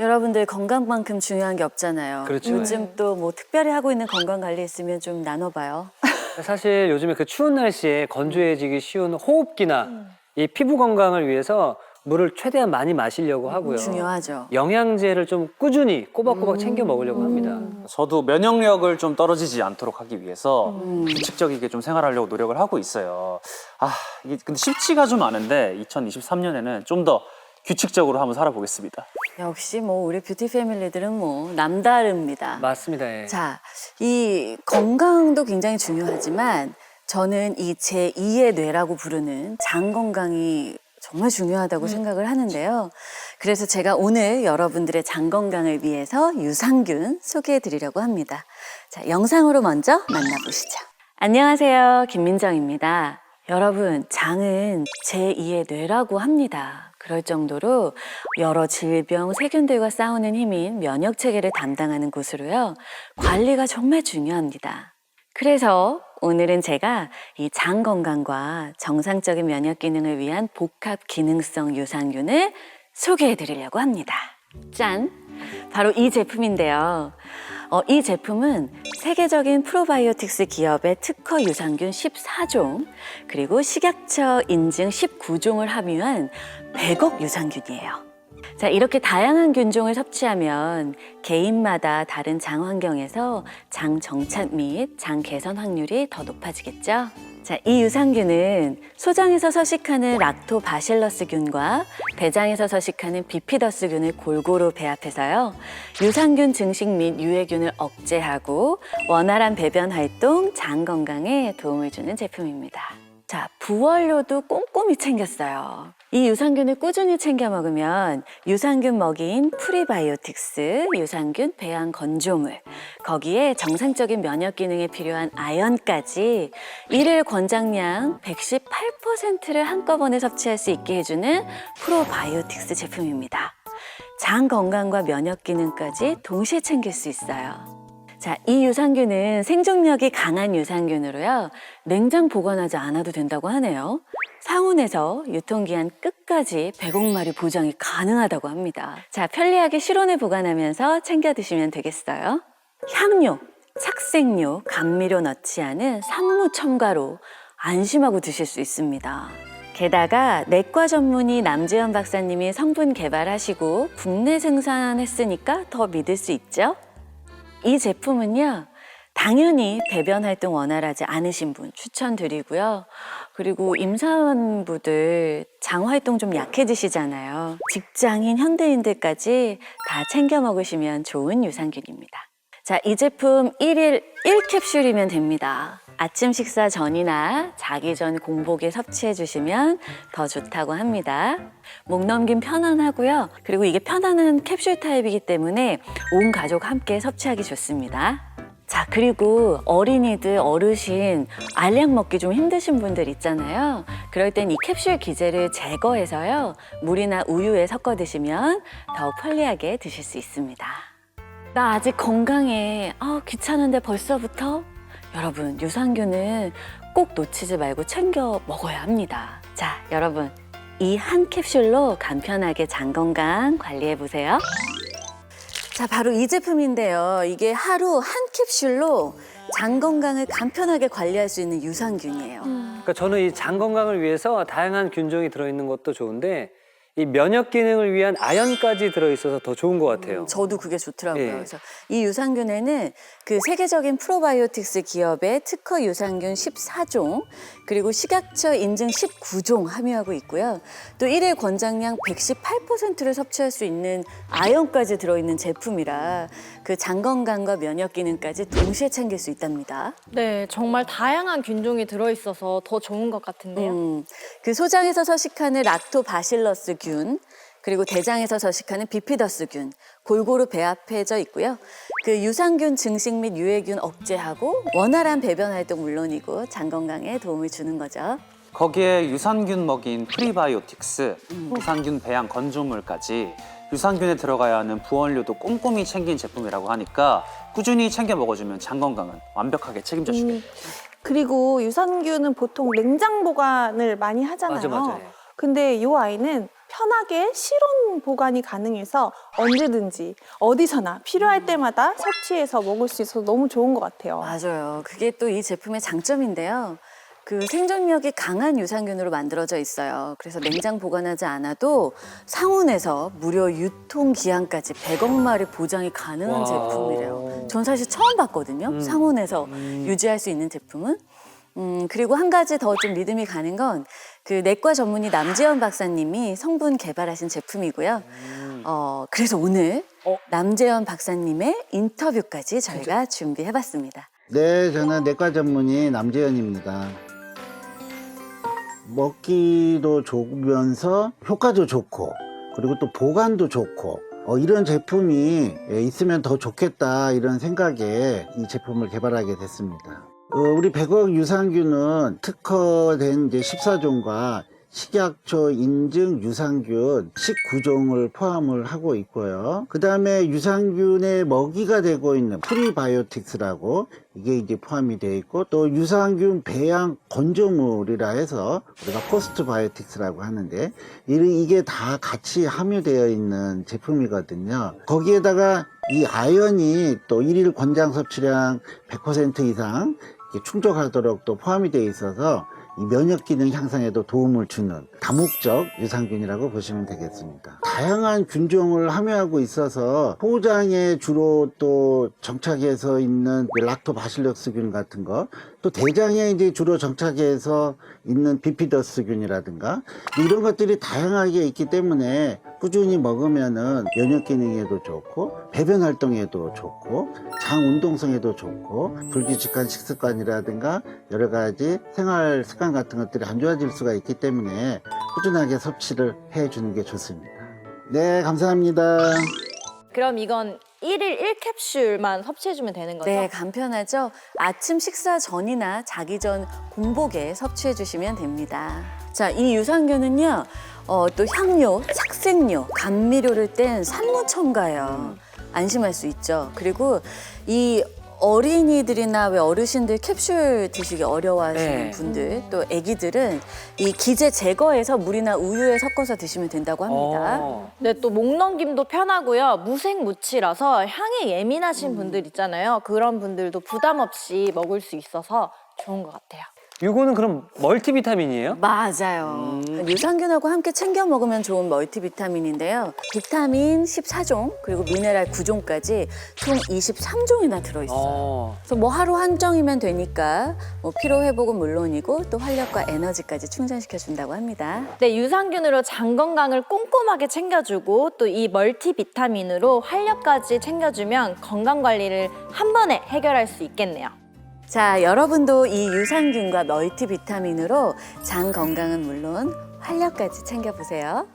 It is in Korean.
여러분들 건강만큼 중요한 게 없잖아요. 그렇죠. 요즘 또 뭐 특별히 하고 있는 건강 관리 있으면 좀 나눠봐요. 사실 요즘에 그 추운 날씨에 건조해지기 쉬운 호흡기나 이 피부 건강을 위해서 물을 최대한 많이 마시려고 하고요. 중요하죠. 영양제를 좀 꾸준히 꼬박꼬박 챙겨 먹으려고 합니다. 저도 면역력을 좀 떨어지지 않도록 하기 위해서 음. 규칙적이게 좀 생활하려고 노력을 하고 있어요. 아, 이게 근데 쉽지가 좀 않은데 2023년에는 좀 더 규칙적으로 한번 살아보겠습니다. 역시 뭐 우리 뷰티 패밀리들은 뭐 남다릅니다. 맞습니다. 예. 자, 이 건강도 굉장히 중요하지만 저는 이 제2의 뇌라고 부르는 장 건강이 정말 중요하다고 생각을 하는데요. 그래서 제가 오늘 여러분들의 장 건강을 위해서 유산균 소개해 드리려고 합니다. 자, 영상으로 먼저 만나보시죠. 안녕하세요. 김민정입니다. 여러분, 장은 제2의 뇌라고 합니다. 그럴 정도로 여러 질병, 세균들과 싸우는 힘인 면역 체계를 담당하는 곳으로요. 관리가 정말 중요합니다. 그래서 오늘은 제가 이 장 건강과 정상적인 면역 기능을 위한 복합 기능성 유산균을 소개해 드리려고 합니다. 짠! 바로 이 제품인데요. 어, 이 제품은 세계적인 프로바이오틱스 기업의 특허 유산균 14종, 그리고 식약처 인증 19종을 함유한 100억 유산균이에요. 자, 이렇게 다양한 균종을 섭취하면 개인마다 다른 장 환경에서 장 정착 및 장 개선 확률이 더 높아지겠죠? 자, 이 유산균은 소장에서 서식하는 락토바실러스균과 대장에서 서식하는 비피더스균을 골고루 배합해서요. 유산균 증식 및 유해균을 억제하고 원활한 배변 활동, 장 건강에 도움을 주는 제품입니다. 자, 부원료도 꼼꼼히 챙겼어요. 이 유산균을 꾸준히 챙겨 먹으면 유산균 먹이인 프리바이오틱스, 유산균 배양 건조물, 거기에 정상적인 면역 기능에 필요한 아연까지 일일 권장량 118%를 한꺼번에 섭취할 수 있게 해주는 프로바이오틱스 제품입니다. 장 건강과 면역 기능까지 동시에 챙길 수 있어요. 자, 이 유산균은 생존력이 강한 유산균으로요. 냉장 보관하지 않아도 된다고 하네요. 상온에서 유통기한 끝까지 100억 마리 보장이 가능하다고 합니다. 자, 편리하게 실온에 보관하면서 챙겨 드시면 되겠어요. 향료, 착색료, 감미료 넣지 않은 산무 첨가로 안심하고 드실 수 있습니다. 게다가 내과 전문의 남재현 박사님이 성분 개발하시고 국내 생산했으니까 더 믿을 수 있죠? 이 제품은요, 당연히 배변 활동 원활하지 않으신 분 추천드리고요. 그리고 임산부들 장 활동 좀 약해지시잖아요. 직장인 현대인들까지 다 챙겨 먹으시면 좋은 유산균입니다. 자, 이 제품 1일 1캡슐이면 됩니다. 아침 식사 전이나 자기 전 공복에 섭취해 주시면 더 좋다고 합니다. 목 넘김 편안하고요. 그리고 이게 편안한 캡슐 타입이기 때문에 온 가족 함께 섭취하기 좋습니다. 자, 그리고 어린이들, 어르신, 알약 먹기 좀 힘드신 분들 있잖아요. 그럴 땐 이 캡슐 기제를 제거해서요. 물이나 우유에 섞어 드시면 더욱 편리하게 드실 수 있습니다. 나 아직 건강해. 아, 귀찮은데 벌써부터? 여러분, 유산균은 꼭 놓치지 말고 챙겨 먹어야 합니다. 자, 여러분, 이 한 캡슐로 간편하게 장 건강 관리해 보세요. 자, 바로 이 제품인데요. 이게 하루 한 캡슐로 장 건강을 간편하게 관리할 수 있는 유산균이에요. 그러니까 저는 이 장 건강을 위해서 다양한 균종이 들어있는 것도 좋은데 이 면역 기능을 위한 아연까지 들어있어서 더 좋은 것 같아요. 저도 그게 좋더라고요. 예. 그래서 이 유산균에는 그 세계적인 프로바이오틱스 기업의 특허 유산균 14종 그리고 식약처 인증 19종 함유하고 있고요. 또 일일 권장량 118%를 섭취할 수 있는 아연까지 들어있는 제품이라 그 장 건강과 면역 기능까지 동시에 챙길 수 있답니다. 네, 정말 다양한 균종이 들어있어서 더 좋은 것 같은데요. 음, 그 소장에서 서식하는 락토바실러스 균 그리고 대장에서 서식하는 비피더스균 골고루 배합해져 있고요. 그 유산균 증식 및 유해균 억제하고 원활한 배변 활동 물론이고 장 건강에 도움을 주는 거죠. 거기에 유산균 먹인 프리바이오틱스, 유산균 배양 건조물까지 유산균에 들어가야 하는 부원료도 꼼꼼히 챙긴 제품이라고 하니까 꾸준히 챙겨 먹어주면 장 건강은 완벽하게 책임져 주겠죠. 그리고 유산균은 보통 냉장 보관을 많이 하잖아요. 맞아, 맞아. 예. 근데 이 아이는 편하게 실온 보관이 가능해서 언제든지 어디서나 필요할 때마다 섭취해서 먹을 수 있어서 너무 좋은 것 같아요. 맞아요. 그게 또 이 제품의 장점인데요. 그 생존력이 강한 유산균으로 만들어져 있어요. 그래서 냉장 보관하지 않아도 상온에서 무려 유통 기한까지 100억 마리 보장이 가능한 와. 제품이래요. 전 사실 처음 봤거든요. 음. 상온에서 음. 유지할 수 있는 제품은. 음, 그리고 한 가지 더 좀 믿음이 가는 건 그 내과 전문의 남재현 박사님이 성분 개발하신 제품이고요. 어, 그래서 오늘 남재현 박사님의 인터뷰까지 저희가 준비해봤습니다. 네, 저는 내과 전문의 남재현입니다. 먹기도 좋으면서 효과도 좋고, 그리고 또 보관도 좋고, 어, 이런 제품이 예, 있으면 더 좋겠다, 이런 생각에 이 제품을 개발하게 됐습니다. 어, 우리 100억 유산균은 특허된 이제 14종과 식약처 인증 유산균 19종을 포함을 하고 있고요. 그 다음에 유산균의 먹이가 되고 있는 프리바이오틱스라고 이게 이제 포함이 되어 있고 또 유산균 배양 건조물이라 해서 우리가 포스트 바이오틱스라고 하는데 이- 이게 다 같이 함유되어 있는 제품이거든요. 거기에다가 이 아연이 또 일일 권장 섭취량 100% 이상 충족하도록 또 포함이 되어 있어서 이 면역 기능 향상에도 도움을 주는 다목적 유산균이라고 보시면 되겠습니다. 다양한 균종을 함유하고 있어서 포장에 주로 또 정착해서 있는 그 락토바실러스균 같은 거, 또 대장에 이제 주로 정착해서 있는 비피더스균이라든가 이런 것들이 다양하게 있기 때문에 꾸준히 먹으면은 면역 기능에도 좋고 배변 활동에도 좋고 장 운동성에도 좋고 불규칙한 식습관이라든가 여러 가지 생활 습관 같은 것들이 안 좋아질 수가 있기 때문에 꾸준하게 섭취를 해 주는 게 좋습니다. 네, 감사합니다. 그럼 이건 일일 1캡슐만 섭취해주면 되는 거죠? 네, 간편하죠? 아침 식사 전이나 자기 전 공복에 섭취해 주시면 됩니다. 자, 이 유산균은요, 어, 또 향료, 착색료, 감미료를 뗀 산모 첨가예요. 안심할 수 있죠. 그리고 이 어린이들이나 왜 어르신들 캡슐 드시기 어려워하시는 네. 분들 또 아기들은 이 기재 제거해서 물이나 우유에 섞어서 드시면 된다고 합니다. 어. 네, 또 목넘김도 편하고요. 무생무치라서 향에 예민하신 분들 있잖아요. 그런 분들도 부담 없이 먹을 수 있어서 좋은 것 같아요. 이거는 그럼 멀티비타민이에요? 맞아요. 유산균하고 함께 챙겨 먹으면 좋은 멀티비타민인데요. 비타민 14종, 그리고 미네랄 9종까지 총 23종이나 들어있어요. 어. 그래서 뭐 하루 한 정이면 되니까 뭐 피로 회복은 물론이고 또 활력과 에너지까지 충전시켜 준다고 합니다. 네, 유산균으로 장 건강을 꼼꼼하게 챙겨주고 또 이 멀티비타민으로 활력까지 챙겨주면 건강 관리를 한 번에 해결할 수 있겠네요. 자, 여러분도 이 유산균과 멀티 비타민으로 장 건강은 물론 활력까지 챙겨 보세요.